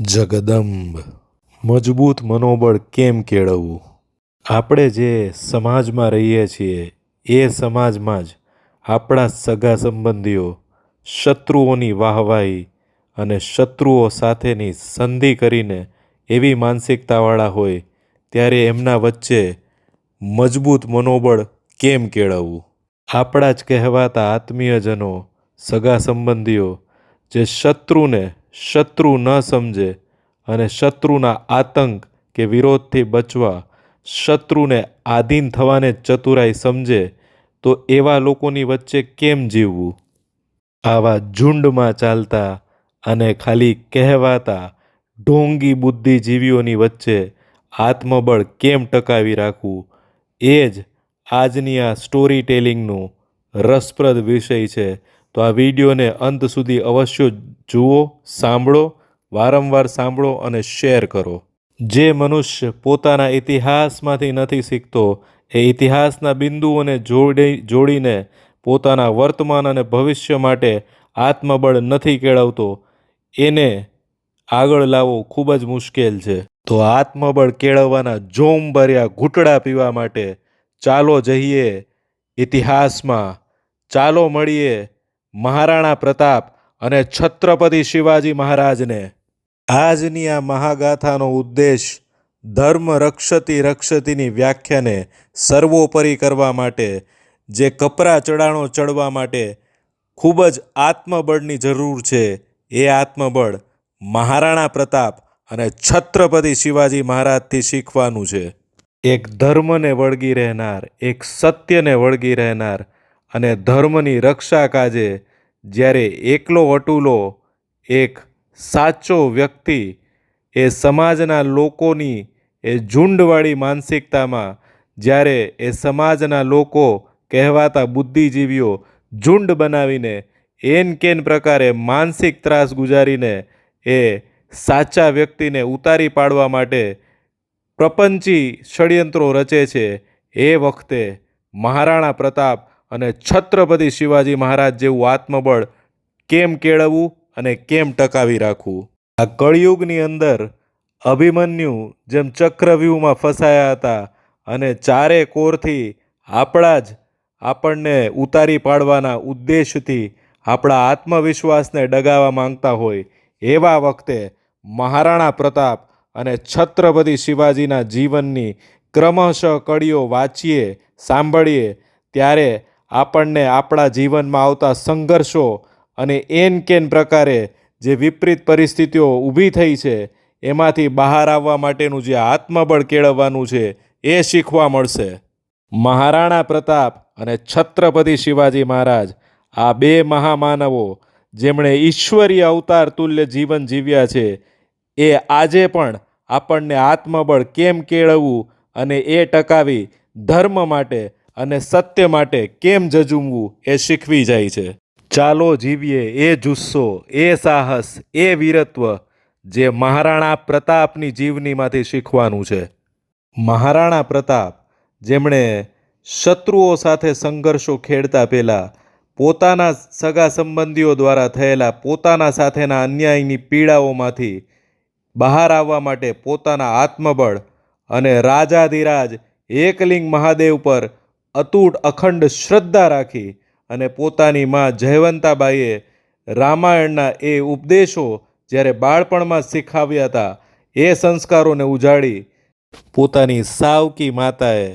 જગદંબ. મજબૂત મનોબળ કેમ કેળવવું? આપણે જે સમાજમાં રહીએ છીએ, એ સમાજમાં જ આપણા સગા સંબંધીઓ શત્રુઓની વાહવાહી અને શત્રુઓ સાથેની સંધિ કરીને એવી માનસિકતાવાળા હોય, ત્યારે એમના વચ્ચે મજબૂત મનોબળ કેમ કેળવવું? આપણા જ કહેવાતા આત્મીયજનો, સગા સંબંધીઓ, જે શત્રુને શત્રુ ન સમજે અને શત્રુના આતંક કે વિરોધથી બચવા શત્રુને આધીન થવાને ચતુરાઈ સમજે, તો એવા લોકોની વચ્ચે કેમ જીવવું? આવા ઝુંડમાં ચાલતા અને ખાલી કહેવાતા ઢોંગી બુદ્ધિજીવીઓની વચ્ચે આત્મબળ કેમ ટકાવી રાખવું? એ જ આજની આ સ્ટોરી ટેલિંગનું રસપ્રદ વિષય છે. તો આ વિડીયોને અંત સુધી અવશ્ય જુઓ, સાંભળો, વારંવાર સાંભળો અને શેર કરો. જે મનુષ્ય પોતાના ઇતિહાસમાંથી નથી શીખતો, એ ઇતિહાસના બિંદુઓને જોડી, જોડીને પોતાના વર્તમાન અને ભવિષ્ય માટે આત્મબળ નથી કેળવતો, એને આગળ લાવવો ખૂબ જ મુશ્કેલ છે. તો આત્મબળ કેળવવાના જોમ ભર્યા ઘૂંટડા પીવા માટે ચાલો જઈએ ઇતિહાસમાં, ચાલો મળીએ મહારાણા પ્રતાપ અને છત્રપતિ શિવાજી મહારાજને. આજની આ મહાગાથાનો ઉદ્દેશ ધર્મ રક્ષતી રક્ષતીની વ્યાખ્યાને સર્વોપરી કરવા માટે, જે કપરા ચડાણો ચડવા માટે ખૂબ જ આત્મબળની જરૂર છે, એ આત્મબળ મહારાણા પ્રતાપ અને છત્રપતિ શિવાજી મહારાજથી શીખવાનું છે. એક ધર્મને વળગી રહેનાર, એક સત્યને વળગી રહેનાર અને ધર્મની રક્ષા કાજે જ્યારે એકલો અટુલો એક સાચો વ્યક્તિ એ સમાજના લોકોની એ ઝુંડવાળી માનસિકતામાં, જ્યારે એ સમાજના લોકો કહેવાતા બુદ્ધિજીવીઓ ઝુંડ બનાવીને એન કેન પ્રકારે માનસિક ત્રાસ ગુજારીને એ સાચા વ્યક્તિને ઉતારી પાડવા માટે પ્રપંચી ષડયંત્રો રચે છે, એ વખતે મહારાણા પ્રતાપ અને છત્રપતિ શિવાજી મહારાજ જેવું આત્મબળ કેમ કેળવવું અને કેમ ટકાવી રાખવું? આ કળિયુગની અંદર અભિમન્યુ જેમ ચક્રવ્યૂહમાં ફસાયા હતા અને ચારે કોરથી આપણા જ આપણને ઉતારી પાડવાના ઉદ્દેશથી આપણા આત્મવિશ્વાસને ડગાવવા માંગતા હોય, એવા વખતે મહારાણા પ્રતાપ અને છત્રપતિ શિવાજીના જીવનની ક્રમશઃ કડીઓ વાંચીએ, સાંભળીએ, ત્યારે આપણને આપણા જીવનમાં આવતા સંઘર્ષો અને એન કેન પ્રકારે જે વિપરીત પરિસ્થિતિઓ ઊભી થઈ છે, એમાંથી બહાર આવવા માટેનું જે આત્મબળ કેળવવાનું છે, એ શીખવા મળશે. મહારાણા પ્રતાપ અને છત્રપતિ શિવાજી મહારાજ, આ બે મહામાનવો જેમણે ઈશ્વરીય અવતાર તુલ્ય જીવન જીવ્યા છે, એ આજે પણ આપણને આત્મબળ કેમ કેળવવું અને એ ટકાવી ધર્મ માટે અને સત્ય માટે કેમ જજુમવું એ શીખવી જાય છે. ચાલો જીવીએ એ જુસ્સો, એ સાહસ, એ વીરત્વ જે મહારાણા પ્રતાપની જીવનીમાંથી શીખવાનું છે. મહારાણા પ્રતાપ, જેમણે શત્રુઓ સાથે સંઘર્ષો ખેડતા પહેલાં પોતાના સગા સંબંધીઓ દ્વારા થયેલા પોતાના સાથેના અન્યાયની પીડાઓમાંથી બહાર આવવા માટે પોતાના આત્મબળ અને રાજાધિરાજ એકલિંગ મહાદેવ પર અતૂટ અખંડ શ્રદ્ધા રાખી અને પોતાની માં જયવંતાબાઈએ રામાયણના એ ઉપદેશો જ્યારે બાળપણમાં શીખાવ્યા હતા, એ સંસ્કારોને ઉજાડી પોતાની સાવકી માતાએ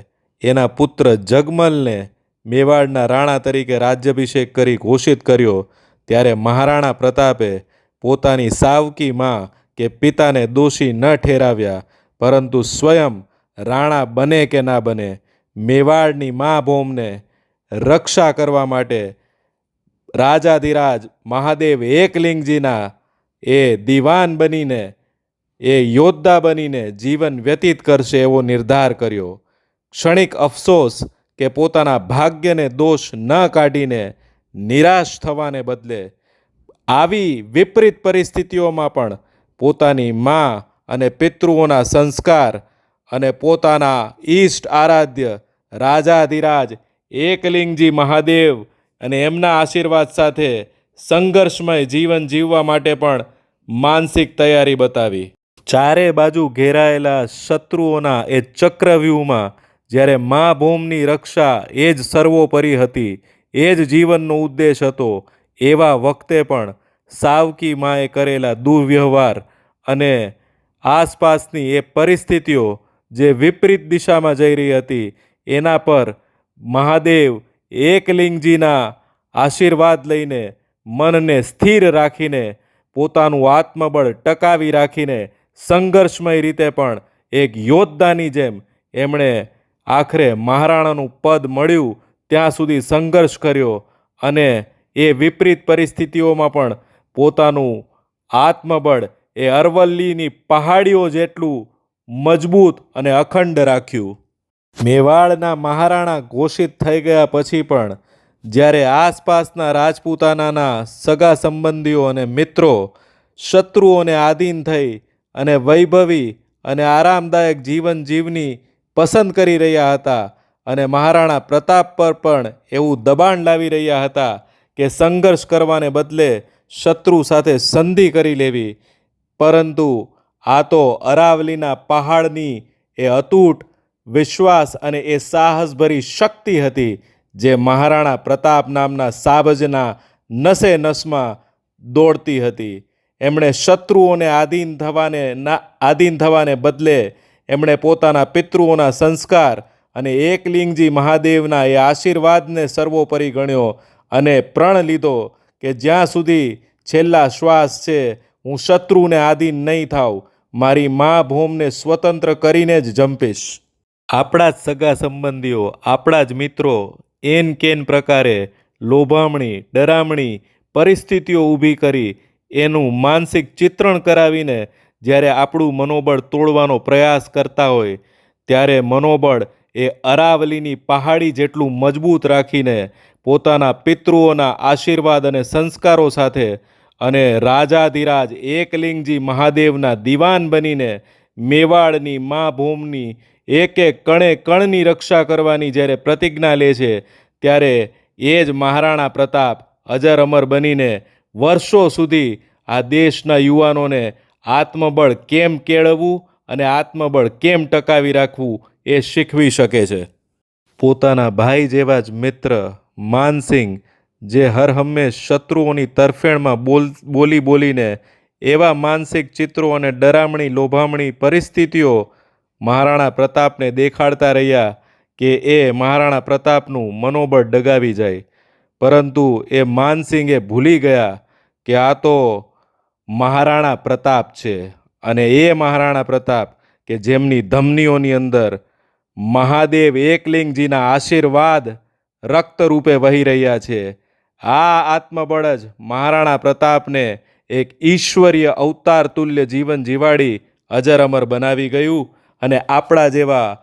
એના પુત્ર જગમલને મેવાડના રાણા તરીકે રાજ્યાભિષેક કરી ઘોષિત કર્યો, ત્યારે મહારાણા પ્રતાપે પોતાની સાવકી માં કે પિતાને દોષી ન ઠેરાવ્યા, પરંતુ સ્વયં રાણા બને કે ના બને મેવાડની મા ભોમને રક્ષા કરવા માટે રાજાધિરાજ મહાદેવ એકલિંગજીના એ દિવાન બનીને, એ યોદ્ધા બનીને જીવન વ્યતીત કરશે એવો નિર્ધાર કર્યો. ક્ષણિક અફસોસ કે પોતાના ભાગ્યને દોષ ન કાઢીને નિરાશ થવાને બદલે આવી વિપરીત પરિસ્થિતિઓમાં પણ પોતાની મા અને પિતૃઓના સંસ્કાર અને પોતાના ઈષ્ટ આરાધ્ય રાજાધિરાજ એકલિંગજી મહાદેવ અને એમના આશીર્વાદ સાથે સંઘર્ષમય જીવન જીવવા માટે પણ માનસિક તૈયારી બતાવી. ચારે બાજુ ઘેરાયેલા શત્રુઓના એ ચક્રવ્યૂહમાં જ્યારે મા ભૂમની રક્ષા એ જ સર્વોપરી હતી, એ જ જીવનનો ઉદ્દેશ હતો, એવા વખતે પણ સાવકી માએ કરેલા દુર્વ્યવહાર અને આસપાસની એ પરિસ્થિતિઓ જે વિપરીત દિશામાં જઈ રહી હતી, એના પર મહાદેવ એકલિંગજીના આશીર્વાદ લઈને મનને સ્થિર રાખીને પોતાનું આત્મબળ ટકાવી રાખીને સંઘર્ષમય રીતે પણ એક યોદ્ધાની જેમ એમણે આખરે મહારાણાનું પદ મળ્યું, ત્યાં સુધી સંઘર્ષ કર્યો અને એ વિપરીત પરિસ્થિતિઓમાં પણ પોતાનું આત્મબળ એ અરવલ્લીની પહાડીઓ જેટલું મજબૂત અને અખંડ રાખ્યું. મેવાડના મહારાણા ઘોષિત થઈ ગયા પછી પણ, જ્યારે આસપાસના રાજપૂતાનાના સગા સંબંધીઓ અને મિત્રો શત્રુઓને આધીન થઈ અને વૈભવી અને આરામદાયક જીવન જીવની પસંદ કરી રહ્યા હતા અને મહારાણા પ્રતાપ પર પણ એવું દબાણ લાવી રહ્યા હતા કે સંઘર્ષ કરવાને બદલે શત્રુ સાથે સંધિ કરી લેવી. પરંતુ આ તો અરાવલીના પહાડની એ અતૂટ વિશ્વાસ અને એ સાહસભરી શક્તિ હતી જે મહારાણા પ્રતાપ નામના સાબજના નસે નસમાં દોડતી હતી. એમણે શત્રુઓને આધીન થવાને ના, આધીન થવાને બદલે એમણે પોતાના પિતૃઓના સંસ્કાર અને એકલિંગજી મહાદેવના એ આશીર્વાદને સર્વોપરી ગણ્યો અને પ્રણ લીધો કે જ્યાં સુધી છેલ્લા શ્વાસ છે, હું શત્રુને આધીન નહીં થાવ મારી મા ભૂમને સ્વતંત્ર કરીને જ જંપીશ. આપણા જ સગા સંબંધીઓ, આપણા જ મિત્રો, એન કેન પ્રકારે લોભામણી, ડરામણી પરિસ્થિતિઓ ઊભી કરી એનું માનસિક ચિત્રણ કરાવીને જ્યારે આપણું મનોબળ તોડવાનો પ્રયાસ કરતા હોય, ત્યારે મનોબળ એ અરાવલીની પહાડી જેટલું મજબૂત રાખીને પોતાના પિતૃઓના આશીર્વાદ અને સંસ્કારો સાથે અને રાજાધિરાજ એકલિંગજી મહાદેવના દિવાન બનીને મેવાડની મા ભૂમની એક એક કણે કણની રક્ષા કરવાની જ્યારે પ્રતિજ્ઞા લે છે, ત્યારે એ જ મહારાણા પ્રતાપ અજર અમર બનીને વર્ષો સુધી આ દેશના યુવાનોને આત્મબળ કેમ કેળવવું અને આત્મબળ કેમ ટકાવી રાખવું એ શીખવી શકે છે. પોતાના ભાઈ જેવા જ મિત્ર માનસિંહ જે હર હંમેશ શત્રુઓની તરફેણમાં બોલ, બોલી બોલીને એવા માનસિક ચિત્રો અને ડરામણી, લોભામણી પરિસ્થિતિઓ મહારાણા પ્રતાપને દેખાડતા રહ્યા કે એ મહારાણા પ્રતાપનું મનોબળ ડગાવી જાય. પરંતુ એ માનસિંગે ભૂલી ગયા કે આ તો મહારાણા પ્રતાપ છે અને એ મહારાણા પ્રતાપ કે જેમની ધમનીઓની અંદર મહાદેવ એકલિંગજીના આશીર્વાદ રક્તરૂપે વહી રહ્યા છે. આ આત્મબળ જ મહારાણા પ્રતાપને એક ઈશ્વરીય અવતાર તુલ્ય જીવન જીવાડી અજર અમર બનાવી ગયું અને આપણા જેવા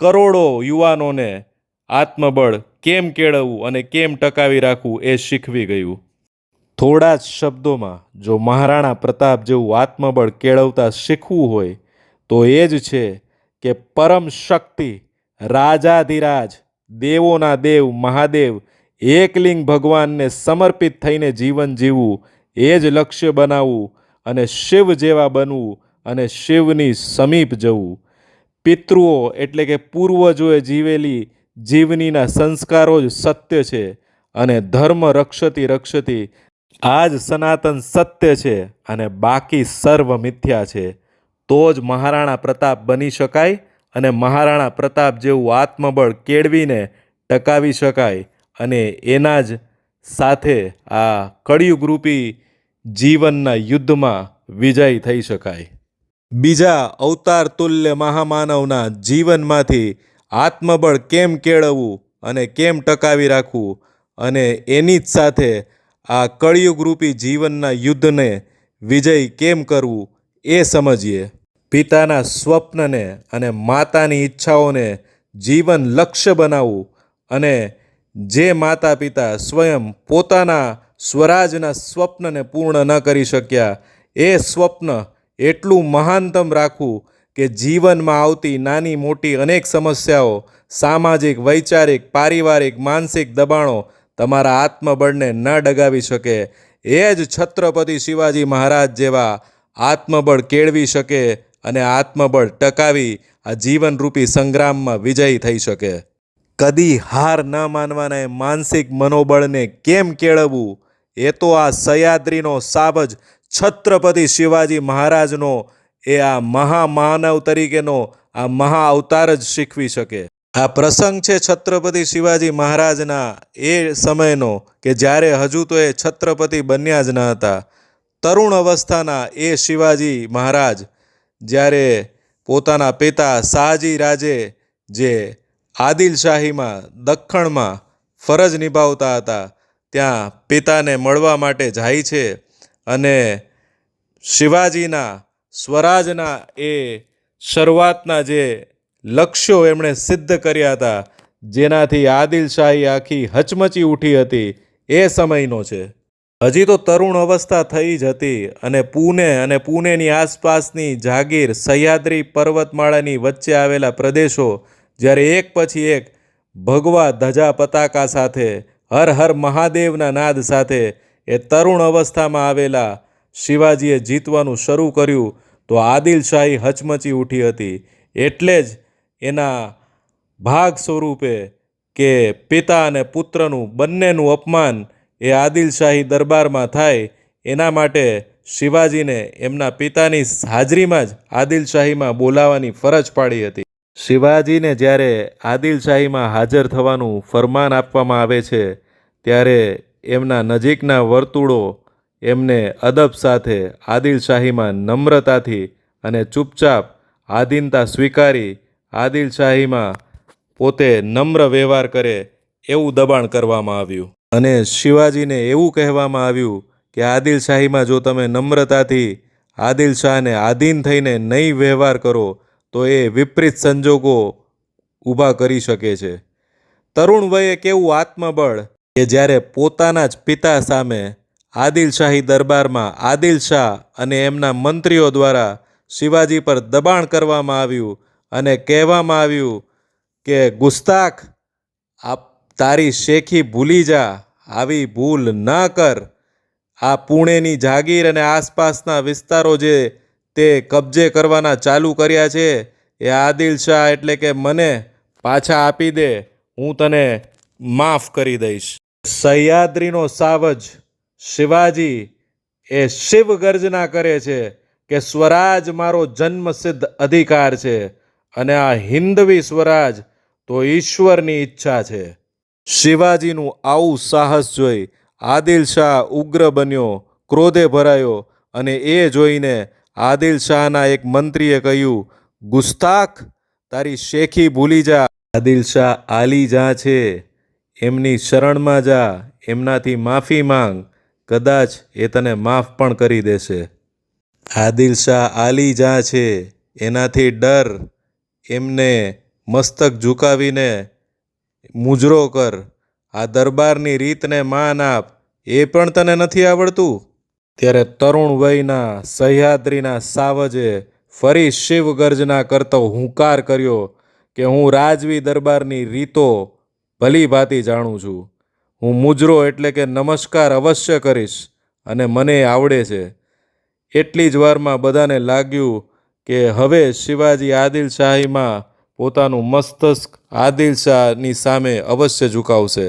કરોડો યુવાનોને આત્મબળ કેમ કેળવવું અને કેમ ટકાવી રાખવું એ શીખવી ગયું. થોડા જ શબ્દોમાં જો મહારાણા પ્રતાપ જેવું આત્મબળ કેળવતા શીખવું હોય, તો એ જ છે કે પરમ શક્તિ, રાજાધિરાજ, દેવોના દેવ, મહાદેવ એકલિંગ ભગવાનને સમર્પિત થઈને જીવન જીવવું, એ જ લક્ષ્ય બનાવવું અને શિવ જેવા બનવું અને શિવની સમીપ જવું. પિતૃઓ એટલે કે પૂર્વજોએ જીવેલી જીવનીના સંસ્કારો જ સત્ય છે અને ધર્મ રક્ષતી રક્ષતી આ જ સનાતન સત્ય છે અને બાકી સર્વ મિથ્યા છે. તો જ મહારાણા પ્રતાપ બની શકાય અને મહારાણા પ્રતાપ જેવું આત્મબળ કેળવીને ટકાવી શકાય. અને એના જ સાથે આ કળિયુગરૂપી જીવનના યુદ્ધમાં વિજય થઈ શકાય. બીજા અવતાર તુલ્ય મહામાનવના જીવનમાંથી આત્મબળ કેમ કેળવવું અને કેમ ટકાવી રાખવું અને એની જ સાથે આ કળિયુગરૂપી જીવનના યુદ્ધને વિજય કેમ કરવું એ સમજીએ. પિતાના સ્વપ્નને અને માતાની ઈચ્છાઓને જીવન લક્ષ્ય બનાવવું અને જે માતા પિતા સ્વયં પોતાના સ્વરાજના સ્વપ્નને પૂર્ણ ન કરી શક્યા, એ સ્વપ્ન એટલું મહાનતમ રાખવું કે જીવનમાં આવતી નાની મોટી અનેક સમસ્યાઓ, સામાજિક, વૈચારિક, પારિવારિક, માનસિક દબાણો તમારા આત્મબળને ન ડગાવી શકે. એ જ છત્રપતિ શિવાજી મહારાજ જેવા આત્મબળ કેળવી શકે અને આત્મબળ ટકાવી આ જીવનરૂપી સંગ્રામમાં વિજયી થઈ શકે. કદી હાર ન માનવાના માનસિક મનોબળને કેમ કેળવવું? એ તો આ સહ્યાદ્રીનો સાબજ છત્રપતિ શિવાજી મહારાજનો, એ આ મહામાનવ તરીકેનો આ મહા અવતાર જ શીખવી શકે. આ પ્રસંગ છે છત્રપતિ શિવાજી મહારાજના એ સમયનો કે જ્યારે હજુ તો એ છત્રપતિ બન્યા જ ન હતા. તરુણ અવસ્થાના એ શિવાજી મહારાજ જ્યારે પોતાના પિતા શાહજી રાજે જે આદિલશાહીમાં, દખ્ખણમાં ફરજ નિભાવતા હતા. ત્યાં પિતાને મળવા માટે જાય છે અને શિવાજીના, સ્વરાજના એ શરૂઆતના જે લક્ષ્યો એમણે સિદ્ધ કર્યા હતા, જેનાથી આદિલશાહી આખી હચમચી ઉઠી હતી, એ સમયનો છે. હજી તો તરુણ અવસ્થા થઈ જ હતી અને પુણે અને પુણેની આસપાસની જાગીર સહ્યાદ્રી પર્વતમાળાની વચ્ચે આવેલા પ્રદેશો જ્યારે એક પછી એક ભગવા ધજા પતાકા સાથે, હર હર મહાદેવના નાદ સાથે એ તરુણ અવસ્થામાં આવેલા શિવાજીએ જીતવાનું શરૂ કર્યું, તો આદિલશાહી હચમચી ઉઠી હતી. એટલે જ એના ભાગ સ્વરૂપે કે પિતા અને પુત્રનું બંનેનું અપમાન એ આદિલશાહી દરબારમાં થાય, એના માટે શિવાજીને એમના પિતાની હાજરીમાં જ આદિલશાહીમાં બોલાવાની ફરજ પાડી હતી. શિવાજીને જ્યારે આદિલશાહીમાં હાજર થવાનું ફરમાન આપવામાં આવે છે, ત્યારે એમના નજીકના વર્તુળો એમને અદબ સાથે આદિલશાહીમાં નમ્રતાથી અને ચૂપચાપ આધીનતા સ્વીકારી આદિલશાહીમાં પોતે નમ્ર વ્યવહાર કરે એવું દબાણ કરવામાં આવ્યું. અને શિવાજીને એવું કહેવામાં આવ્યું કે આદિલશાહીમાં જો તમે નમ્રતાથી આદિલશાહને આધીન થઈને નહીં વ્યવહાર કરો તો એ વિપરીત સંજોગો ઊભા કરી શકે છે. તરુણ વયે કેવું આત્મબળ કે જ્યારે પોતાના જ પિતા સામે આદિલશાહી દરબારમાં આદિલશાહ અને એમના મંત્રીઓ દ્વારા શિવાજી પર દબાણ કરવામાં આવ્યું અને કહેવામાં આવ્યું કે, ગુસ્તાખ આપ તારી શેખી ભૂલી જા, આવી ભૂલ ન કર. આ પુણેની જાગીર અને આસપાસના વિસ્તારો જે તે કબજે કરવાના ચાલુ કર્યા છે. એ આદિલ શાહ એટલે કે મને પાછા આપી દે, હું તને માફ કરી દઈશ. સહ્યાદ્રીનો સાવજ શિવાજી એ શિવ ગર્જના કરે છે કે સ્વરાજ મારો જન્મસિદ્ધ અધિકાર છે અને આ હિન્દવી સ્વરાજ તો ઈશ્વરની ઈચ્છા છે. શિવાજીનું આવું સાહસ જોઈ આદિલ શાહ ઉગ્ર બન્યો, ક્રોધે ભરાયો અને એ જોઈને આદિલ શાહના એક મંત્રીએ કહ્યું, ગુસ્તાખ, તારી શેખી ભૂલી જા. આદિલ શાહ, આલી જા છે. એમની શરણમાં જા. એમનાથી માફી માંગ. કદાચ એ તને માફ પણ કરી દેશે. આદિલ શાહ, આલી જા છે. એનાથી ડર. એમને મસ્તક ઝુકાવીને મુજરો કર. આ દરબારની રીતને માન આપ. એ પણ તને નથી આવડતું? ત્યારે તરુણ વયના સહ્યાદ્રીના સાવજે ફરી શિવ ગર્જના કરતો હુંકાર કર્યો કે હું રાજવી દરબારની રીતો ભલી ભાતી જાણું છું. હું મુજરો એટલે કે નમસ્કાર અવશ્ય કરીશ અને મને આવડે છે. એટલી જ વારમાં બધાને લાગ્યું કે હવે શિવાજી આદિલશાહીમાં પોતાનું મસ્તક આદિલ શાહની સામે અવશ્ય ઝુકાવશે.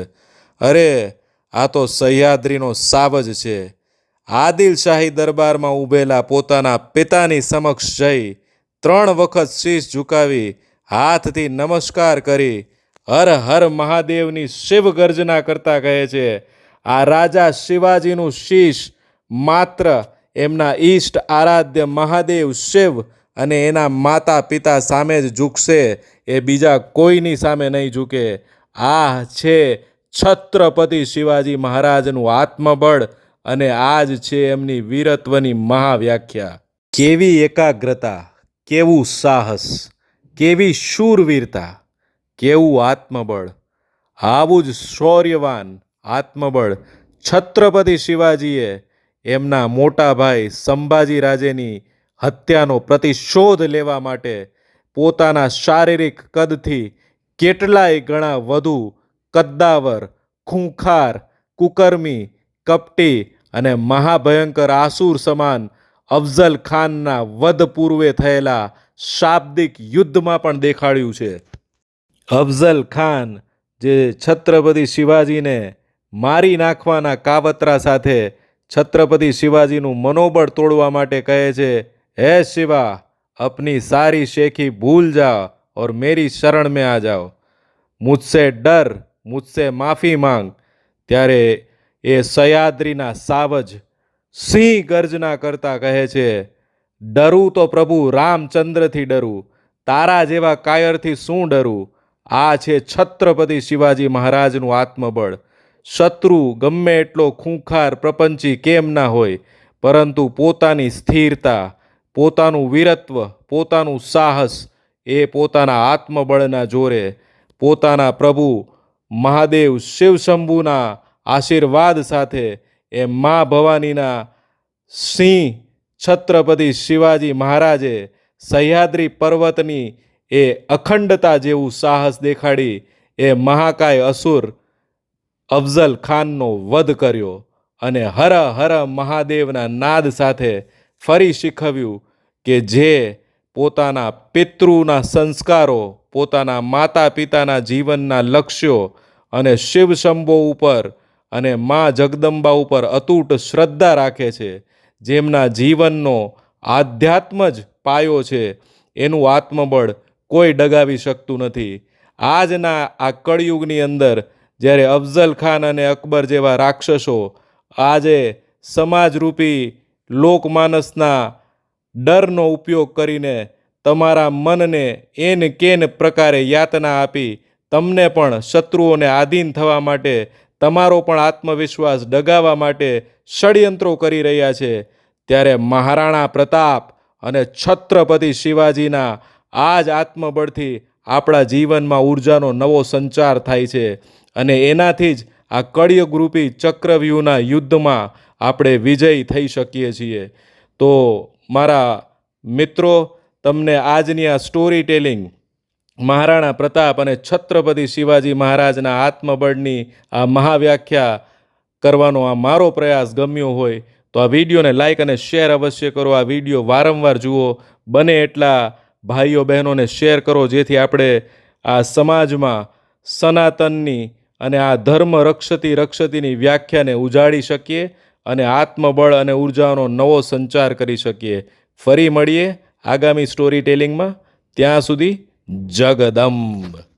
અરે, આ તો સહ્યાદ્રીનો સાવજ છે. આદિલ શાહી દરબારમાં ઊભેલા પોતાના પિતાની સમક્ષ જઈ ત્રણ વખત શીશ ઝુકાવી, હાથથી નમસ્કાર કરી, હર હર મહાદેવની શિવ ગર્જના કરતા કહે છે, આ રાજા શિવાજીનું શીશ માત્ર એમના ઈષ્ટ આરાધ્ય મહાદેવ શિવ અને એના માતા પિતા સામે જ ઝૂકશે, એ બીજા કોઈની સામે નહીં ઝૂકે. આ છે છત્રપતિ શિવાજી મહારાજનું આત્મબળ અને આ જ છે એમની વીરત્વની મહાવ્યાખ્યા. કેવી એકાગ્રતા, કેવું સાહસ, કેવી શૂરવીરતા, કેવું આત્મબળ. આવું જ શૌર્યવાન આત્મબળ છત્રપતિ શિવાજીએ એમના મોટા ભાઈ સંભાજી રાજેની હત્યાનો પ્રતિશોધ લેવા માટે પોતાના શારીરિક કદથી કેટલાય ગણા વધુ કદ્દાવર, ખૂંખાર, કુકર્મી, કપટી અને મહાભયંકર આસુર સમાન અફઝલ ખાનના વધ પૂર્વે થયેલા શાબ્દિક યુદ્ધમાં પણ દેખાડ્યું છે. અફઝલ ખાન, જે છત્રપતિ શિવાજીને મારી નાખવાના કાવતરા સાથે છત્રપતિ શિવાજીનું મનોબળ તોડવા માટે કહે છે, હે શિવા, અપની સારી શેખી ભૂલ જાઓ ઓર મેરી શરણ મેં આ જાઓ. મુજસે ડર, મુજસે માફી માંગ. ત્યારે એ સયાદ્રીના સાવજ સિંહ ગર્જના કરતા કહે છે, ડરું તો પ્રભુ, રામચંદ્રથી ડરું, તારા જેવા કાયરથી શું ડરું? આ છે છત્રપતિ શિવાજી મહારાજનું આત્મબળ. શત્રુ ગમે એટલો ખૂંખાર પ્રપંચી કેમ ના હોય, પરંતુ પોતાની સ્થિરતા, પોતાનું વીરત્વ, પોતાનું સાહસ, એ પોતાના આત્મબળના જોરે, પોતાના પ્રભુ મહાદેવ શિવશંભુના આશીર્વાદ સાથે એ મા ભવાનીના સિંહ છત્રપતિ શિવાજી મહારાજે સહ્યાદ્રી પર્વતની એ અખંડતા જેવું સાહસ દેખાડી એ મહાકાય અસુર અફઝલ ખાનનો વધ કર્યો અને હર હર મહાદેવના નાદ સાથે ફરી શીખવ્યું કે જે પોતાના પિતૃના સંસ્કારો, પોતાના માતા પિતાના જીવનના લક્ષ્યો અને શિવ શંભો ઉપર અને મા જગદંબા ઉપર અતૂટ શ્રદ્ધા રાખે છે. જેમના જીવનનો આધ્યાત્મ જ પાયો છે, એનું આત્મબળ કોઈ ડગાવી શકતું નથી. આજના આ કળયુગની અંદર જ્યારે અફઝલ ખાન અને અકબર જેવા રાક્ષસો આજે સમાજરૂપી લોકમાનસના ડરનો ઉપયોગ કરીને તમારા મનને એન કેન પ્રકારે યાતના આપી, તમને પણ શત્રુઓને આધીન થવા માટે તમારો પણ આત્મવિશ્વાસ ડગાવવા માટે ષડયંત્રો કરી રહ્યા છે. ત્યારે મહારાણા પ્રતાપ અને છત્રપતિ શિવાજીના આ જ આત્મબળથી આપણા જીવનમાં ઉર્જાનો નવો સંચાર થાય છે અને એનાથી જ આ કળિયુગરૂપી ચક્રવ્યૂહના યુદ્ધમાં આપણે વિજયી થઈ શકીએ છીએ. તો મારા મિત્રો, તમને આજની આ સ્ટોરી ટેલિંગ મહારાણા પ્રતાપ અને છત્રપતિ શિવાજી મહારાજના આત્મબળની આ મહાવ્યાખ્યા કરવાનો આ મારો પ્રયાસ ગમ્યો હોય તો આ વિડીયોને લાઇક અને શેર અવશ્ય કરો. આ વીડિયો વારંવાર જુઓ. બને એટલા ભાઈઓ બહેનોને શેર કરો જેથી આપણે આ સમાજમાં સનાતનની અને આ ધર્મ રક્ષતી રક્ષતીની વ્યાખ્યાને ઉજાડી શકીએ અને આત્મબળ અને ઉર્જાનો નવો સંચાર કરી શકીએ. ફરી મળીએ આગામી સ્ટોરી ટેલિંગમાં ત્યાં સુધી જગદંબ.